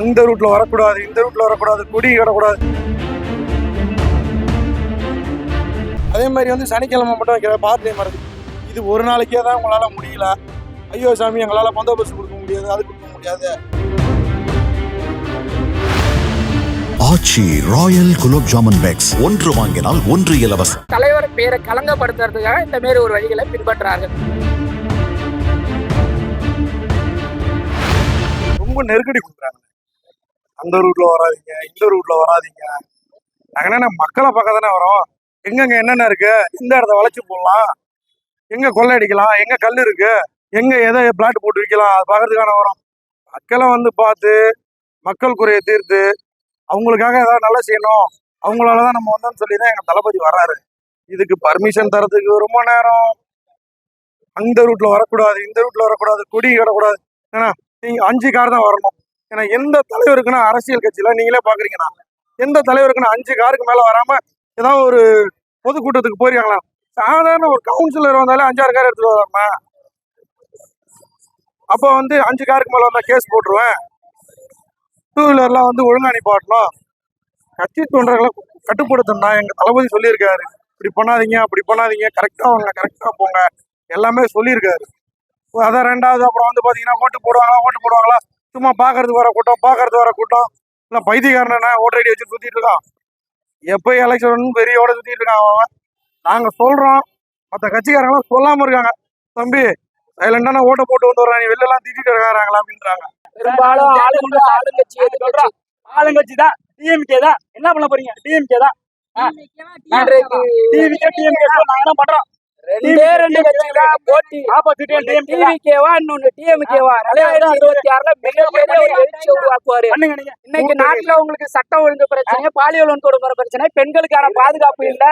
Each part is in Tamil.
அந்த ரூட்ல வரக்கூடாது இந்த ரூட்ல வரக்கூடாது கொடி கடக்கூடாது. அதே மாதிரி வந்து சனிக்கிழமை மட்டும் வைக்கிற பார்ட் டைம் வருது இது ஒரு நாளைக்கே தான் உங்களால முடியல. ஐயோ சாமி எங்களால பந்தோபஸ்து கொடுக்க முடியாது அது கொடுக்க முடியாது. Aachi royal gulab jamun packs. ஒன்று வாங்கினால் ஒன்று இலவசம். தலைவர் பேரை களங்கப்படுத்துறதுக்காக இந்த மாரி ஒரு வழிகளை பின்பற்றார்கள். ரொம்ப நெருக்கடி கொடுக்குறாங்க. அந்த ரூட்ல வராதீங்க இந்த ரூட்ல வராதீங்க. நாங்க என்ன மக்களை பக்கம் தானே வரோம்? எங்கெங்க என்னென்ன இருக்கு? இந்த இடத்த வளைச்சு போடலாம். எங்க கொள்ளையடிக்கலாம் எங்க கல் இருக்கு? எங்க எதை பிளாட் போட்டு விற்கலாம்? அது பார்க்கறதுக்கான வரோம். மக்களை வந்து பார்த்து மக்கள் குறையை தீர்த்து அவங்களுக்காக ஏதாவது நல்லா செய்யணும். அவங்களால தான் நம்ம வந்தோம்னு சொல்லி தான் எங்க தளபதி வர்றாரு. இதுக்கு பர்மிஷன் தரத்துக்கு ரொம்ப நேரம். அந்த ரூட்ல வரக்கூடாது இந்த ரூட்ல வரக்கூடாது கொடி வரக்கூடாது ஏன்னா நீங்க அஞ்சு கார் தான் வரணும். ஏன்னா எந்த தலைவருக்குன்னா அரசியல் கட்சியில நீங்களே பாக்குறீங்கன்னா எந்த தலைவருக்குன்னா அஞ்சு காருக்கு மேல வராம ஏதாவது ஒரு பொதுக்கூட்டத்துக்கு போயிருக்காங்களா? சாதாரண ஒரு கவுன்சிலர் வந்தாலே அஞ்சாறு கார் எடுத்துட்டு வராம அப்போ வந்து அஞ்சு காருக்கு மேல வந்தா கேஸ் போட்டுருவேன். டூ வீலர்லாம் வந்து ஒழுங்கா நிப்பாட்டணும் கட்சி தொண்டர்களை கட்டுப்படுத்தணும்னா எங்க தளபதி சொல்லியிருக்காரு. இப்படி பண்ணாதீங்க அப்படி பண்ணாதீங்க கரெக்டாக வாங்க கரெக்டாக போங்க. எல்லாமே சொல்லியிருக்காரு. அதான் ரெண்டாவது அப்புறம் வந்து பார்த்தீங்கன்னா ஓட்டு போடுவாங்களா ஓட்டு போடுவாங்களா? சும்மா பாக்குறதுக்கு வர கூட்டம் பாக்குறதுக்கு வர கூட்டம். இல்ல பைத்தியக்காரன ஓட்டர் ஐடி வச்சு சுத்திட்டு இருக்கான்? எப்போ எலெக்ஷன் பெரிய ஓட சுத்திட்டு இருக்கான் அவன். நாங்க சொல்றோம். மற்ற கட்சிக்காரங்களும் சொல்லாம இருக்காங்க. தம்பி சைலண்டான ஓட்டை போட்டு வந்து வர்றாங்க வெளில எல்லாம் திட்டிட்டு இருக்காங்களா அப்படின்றாங்க. பெரும்பாலும் ஆளுங்க ஆளுங்கட்சி எதிர்கட்சி ஆளுங்கட்சி தான். டிஎம்கே தான். என்ன பண்ண போறீங்க? டிஎம்கே தான். டிஎம்கே டிஎம்கே நாங்க என்ன பண்றோம். ரெண்டே ரெண்டு கட்சி தான் போட்டி. ஆப்போசிட் டிஎம்கே தான். டிவிகேவா இன்னொன்னு டிஎம்கேவா ரெண்டாயிரத்தி இருபத்தி ஆறுல மிகப்பெரிய ஒரு எழுச்சி உருவாக்குவாரு. இன்னைக்கு நாட்டுல உங்களுக்கு சட்டம் ஒழுங்கு பிரச்சனை பாலியல் வன்கொடுமை பிரச்சனை பெண்களுக்கான பாதுகாப்பு இல்ல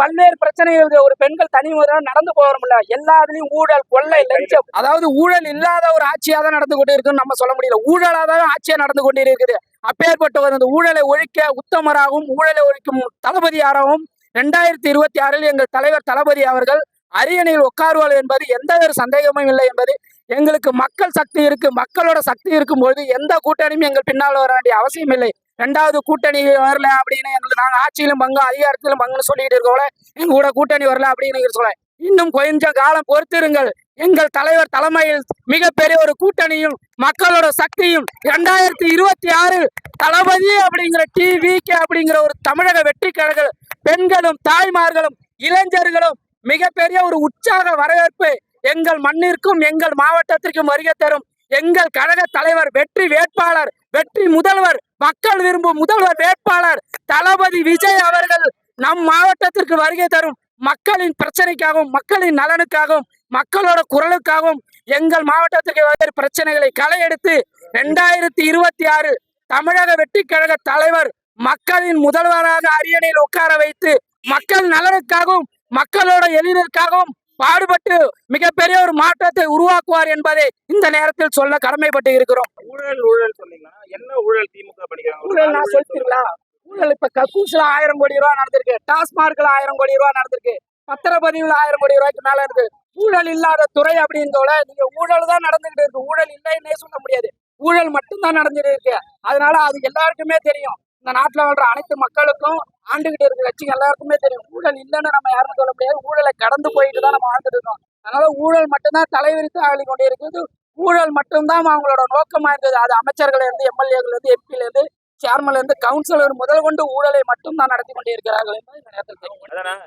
பல்வேறு பிரச்சனைகள் ஒரு பெண்கள் தனி முதல்ல நடந்து போக முடியல எல்லா இதுலயும் ஊழல் கொள்ளை லஞ்சம். அதாவது ஊழல் இல்லாத ஒரு ஆட்சியா தான் நடந்து கொண்டு இருக்குன்னு நம்ம சொல்ல முடியல. ஊழலா தான் ஆட்சியா நடந்து கொண்டு இருக்குது அப்பேற்பட்டவர் இந்த ஊழலை ஒழிக்க உத்தமராகவும் ஊழலை ஒழிக்கும் தளபதியாராகவும் ரெண்டாயிரத்தி இருபத்தி ஆறில் எங்கள் தலைவர் தளபதி அவர்கள் அரியணையில் உட்காருவாள் என்பது எந்த ஒரு சந்தேகமும் இல்லை என்பது எங்களுக்கு மக்கள் சக்தி இருக்கு மக்களோட சக்தி இருக்கும்பொழுது எந்த கூட்டணியும் எங்கள் பின்னால் வர வேண்டிய அவசியம் இல்லை. ரெண்டாவது கூட்டணி வரல அப்படின்னு எங்களுக்கு நாங்கள் ஆட்சியிலும் பங்கு அதிகாரத்திலும் பங்குன்னு சொல்லிட்டு இருக்கோம்ல எங்க கூட கூட்டணி வரல அப்படின்னு சொல்ல இன்னும் கொஞ்சம் காலம் பொறுத்திருங்கள். எங்கள் தலைவர் தலைமையில் மிகப்பெரிய ஒரு கூட்டணியும் மக்களோட சக்தியும் இரண்டாயிரத்தி இருபத்தி ஆறில் தளபதி அப்படிங்கிற டிவிகே அப்படிங்கிற ஒரு தமிழக வெற்றி கழக பெண்களும் தாய்மார்களும் இளைஞர்களும் மிகப்பெரிய ஒரு உற்சாக வரவேற்பு எங்கள் மண்ணிற்கும் எங்கள் மாவட்டத்திற்கும் வருகை தரும். எங்கள் கழக தலைவர் வெற்றி வேட்பாளர் வெற்றி முதல்வர் மக்கள் விரும்பும் முதல்வர் வேட்பாளர் தளபதி விஜய் அவர்கள் நம் மாவட்டத்திற்கு வருகை தரும். மக்களின் பிரச்சனைக்காகவும் மக்களின் நலனுக்காகவும் மக்களோட குரலுக்காகவும் எங்கள் மாவட்டத்திற்கு வருகிற பிரச்சனைகளை களையெடுத்து ரெண்டாயிரத்தி இருபத்தி ஆறு தமிழக வெற்றி கழக தலைவர் மக்களின் முதல்வராக அரியணையில் உட்கார வைத்து மக்கள் நலனுக்காகவும் மக்களோட எளிதற்காகவும் பாடுபட்டு மிகப்பெரிய ஒரு மாற்றத்தை உருவாக்குவார் என்பதை இந்த நேரத்தில் சொல்ல கடமைப்பட்டு இருக்கிறோம். ஊழல் ஊழல் சொன்னீங்கன்னா என்ன ஊழல் திமுக ஊழல் நான் சொல்லிட்டீங்களா? ஊழல் இப்ப கக்கூஸ்ல ஆயிரம் கோடி ரூபாய் நடந்திருக்கு. டாஸ்மார்க்ல ஆயிரம் கோடி ரூபாய் நடந்திருக்கு. பத்திரப்பதிவுல ஆயிரம் கோடி ரூபாய்க்கு மேல இருக்கு. ஊழல் இல்லாத துறை அப்படின்றத நீங்க ஊழல் தான் நடந்துகிட்டு இருக்கு. ஊழல் இல்லைன்னே சொல்ல முடியாது. ஊழல் மட்டும்தான் நடந்துட்டு இருக்கு. அதனால அது எல்லாருக்குமே தெரியும். இந்த நாட்டுல வாழ்ற அனைத்து மக்களுக்கும் ஆண்டுகிட்டு இருக்க கட்சிங்க எல்லாருக்குமே தெரியும். ஊழல் இல்லைன்னு நம்ம யாரும் சொல்ல முடியாது. ஊழலை கடந்து போயிட்டு தான் நம்ம வாழ்ந்துட்டு இருக்கோம். அதனால ஊழல் மட்டும்தான் தலைவிரித்து ஆளி கொண்டே இருக்குது ஊழல் மட்டும்தான் அவங்களோட நோக்கமா இருந்தது. அது அமைச்சர்கள் இருந்து எம்எல்ஏகள் இருந்து எம்பில இருந்து சேர்மன்ல இருந்து கவுன்சிலர் முதல் கொண்டு ஊழலை மட்டும் தான் நடத்தி கொண்டே இருக்கிறார்கள்?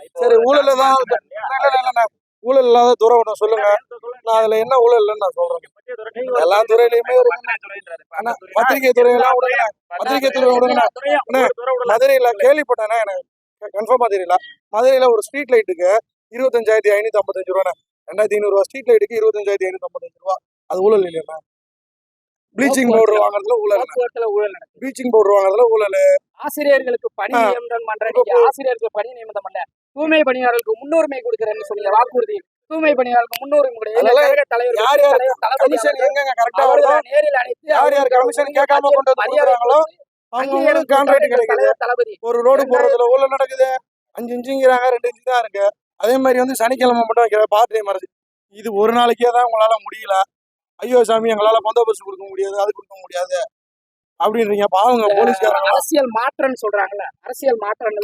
இப்போ சரி, ஊழல்ல தான் ஊழல் இல்லாத துறை ஒன்று சொல்லுங்க. நான் அதுல என்ன ஊழல் இல்லைன்னு நான் சொல்றேன். எல்லா துறையிலயுமே ஆனா, பத்திரிகை துறையெல்லாம் விடுங்க பத்திரிகை துறை விடுங்க மதுரையில கேள்விப்பட்டேனே எனக்கு. கன்ஃபார்மா தெரியல. மதுரையில ஒரு ஸ்ட்ரீட் லைட்டுக்கு இருபத்தஞ்சாயிரத்தி ஐநூத்தி ஐம்பத்தஞ்சு ரூபாண்ணே. ரெண்டாயிரத்தி ஐநூறுரூவா ஸ்ட்ரீட் லைட்டுக்கு இருபத்தஞ்சாயிரத்தி ஐநூத்தி ஐம்பத்தஞ்சு ரூபா. அது ஊழல் இல்லையா ப்ளீச்சிங் பவுடர் வாங்குறதுல ஊழல். ஊழல். ப்ளீச்சிங் பவுடர் வாங்குறதுல ஊழல். ஆசிரியர்களுக்கு பணி. நியமனம் பண்ற நீங்க ஆசிரியர்களுக்கு பணி நியமனம் பண்ண தூய்மை பணியாளர்களுக்கு முன்னுரிமை கொடுக்குறேன்னு சொன்னீங்க வாக்குறுதி. தூய்மை பணியாளர்களுக்கு முன்னுரிமை எங்க கழக தலைவர் யார் யார் கமிஷன் எங்கெங்க கரெக்டா வருதோ? நேரில் அழைத்து யார் யார் கமிஷன் கேட்காம கொண்டு வந்து மரியாதை கொடுக்குறாங்களோ? கொடுத்து அவங்க அங்கீகாரம் கான்ட்ராக்ட் கிடைக்குது. தளபதி. ஒரு ரோடு போடுறதுல ஊழல் நடக்குது. அஞ்சு இன்ச்சுங்கிறாங்க ரெண்டு இன்ச்சு தான் இருக்கு. அதே மாதிரி வந்து சனிக்கிழமை மட்டும் வைக்கிற பார்ட் டைம் இது ஒரு நாளைக்கே தான் உங்களால முடியல. ஐயோ சாமி எங்களால பந்தோபஸ்து கொடுக்க முடியாது அது கொடுக்க முடியாது. அப்படின்றீங்க. பாவங்க போலீஸ்காரங்க அரசியல் மாற்றம்னு சொல்றாங்கல்ல. அரசியல் மாற்றம்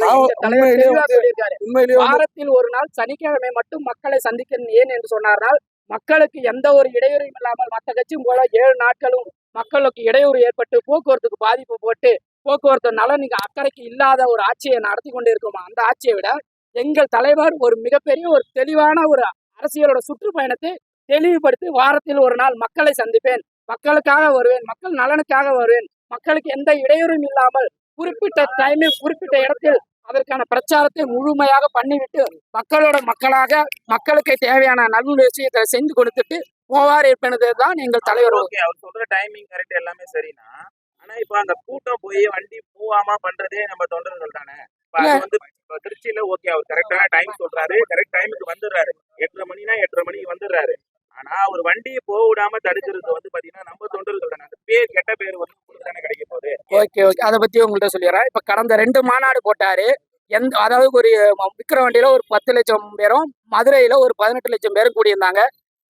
உண்மையிலேயே வாரத்தில் ஒரு நாள் சனிக்கிழமை மட்டும் மக்களை சந்திக்கணும். ஏன் என்று சொன்னார்னால் மக்களுக்கு எந்த ஒரு இடையூறும் இல்லாமல் மற்ற கட்சியும் போல ஏழு நாட்களும் மக்களுக்கு இடையூறு ஏற்பட்டு போக்குவரத்துக்கு பாதிப்பு போட்டு போக்குவரத்து நலன் இங்க அக்கறைக்கு இல்லாத ஒரு ஆட்சியை நடத்தி கொண்டு இருக்கோம் அந்த ஆட்சியை விட எங்கள் தலைவர் ஒரு மிகப்பெரிய ஒரு தெளிவான ஒரு அரசியலோட சுற்றுப்பயணத்தை தெளிவுபடுத்தி வாரத்தில் ஒரு நாள் மக்களை சந்திப்பேன். மக்களுக்காக வருவேன். மக்கள் நலனுக்காக வருவேன். மக்களுக்கு எந்த இடையூறும் இல்லாமல் குறிப்பிட்ட டைமில் குறிப்பிட்ட இடத்தில் அதற்கான பிரச்சாரத்தை முழுமையாக பண்ணிவிட்டு மக்களோட மக்களாக மக்களுக்கு தேவையான நல்ல விஷயத்தை செஞ்சு கொடுத்துட்டு போவார் என்பது தான் எங்கள் தலைவர். ஓகே அவர் சொல்ற டைமிங் கரெக்ட் எல்லாமே சரினா ஆனா இப்ப அந்த கூட்டம் போய் வண்டி மூவாம பண்றதே நம்ம தொண்டர்கள் தானே. வந்து திருச்சியில ஓகே அவர் கரெக்டான டைம் சொல்றாரு. கரெக்ட் டைமுக்கு வந்துடுறாரு. எட்டரை மணினா எட்டரை மணிக்கு வந்துடுறாரு. ஆனா அவர் வண்டியை போக விடாம தடுக்கிறது வந்து பாத்தீங்கன்னா நம்ம தொண்டர்கள் தானே அந்த பேர் கெட்ட பேர் வந்து உங்களுக்கு தானே கிடைக்க போகுது? Okay okay. அதை பத்தி உங்கள்கிட்ட சொல்லிடுறேன். இப்ப கடந்த ரெண்டு மாநாடு போட்டாரு. எந்த அதாவது ஒரு விக்கிர வண்டியில ஒரு பத்து லட்சம் பேரும் மதுரையில ஒரு பதினெட்டு லட்சம் பேரும் கூடியிருந்தாங்க.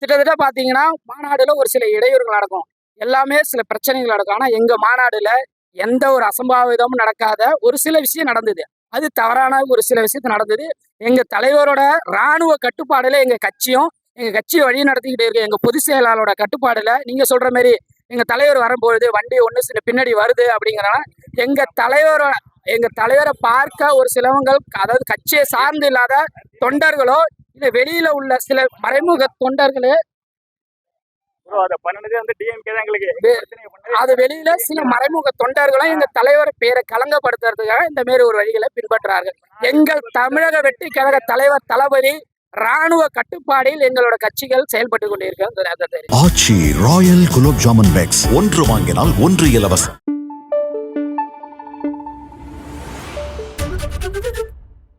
கிட்டத்தட்ட பாத்தீங்கன்னா மாநாடுல ஒரு சில இடையூறுகள் நடக்கும். எல்லாமே சில பிரச்சனைகள் நடக்கும். ஆனா எங்க மாநாடுல எந்த ஒரு அசம்பாவிதமும் நடக்காத ஒரு சில விஷயம் நடந்தது. அது தவறான ஒரு சில விஷயத்து நடந்தது. எங்க தலைவரோட ராணுவ கட்டுப்பாடுல எங்க கட்சியும் எங்க கட்சியை வழி நடத்திக்கிட்டு இருக்க. எங்க பொதுச் செயலாளரோட கட்டுப்பாடுல நீங்க சொல்ற மாதிரி எங்க தலைவர் வரும்பொழுது வண்டி ஒன்று சில பின்னாடி வருது அப்படிங்கிறனால எங்க தலைவரோட எங்க தலைவரை பார்க்க ஒரு சிலவங்கள் அதாவது கட்சியை சார்ந்து இல்லாத தொண்டர்களோ இல்ல வெளியில உள்ள சில மறைமுக தொண்டர்களே அதை பண்ணனதே வந்து டிஎம்கே தான் எங்களுக்கு. வே- பிரச்சனையை பண்ணது அது வெளியில சில மறைமுக தொண்டர்களும் எங்க தலைவர் பேரை களங்கப்படுத்துறதுக்காக இந்த மாதிரி ஒரு வழிகளை பின்பற்றார்கள் எங்கள் தமிழக வெற்றி கழக தலைவர் தளபதி ராணுவ கட்டுப்பாடில் எங்களோட கட்சிகள் செயல்பட்டு கொண்டிருக்கிறது ஆட்சி ராயல் குலோப் ஜாமன் பேக்ஸ். ஒன்று வாங்கினால் ஒன்று இலவசம்.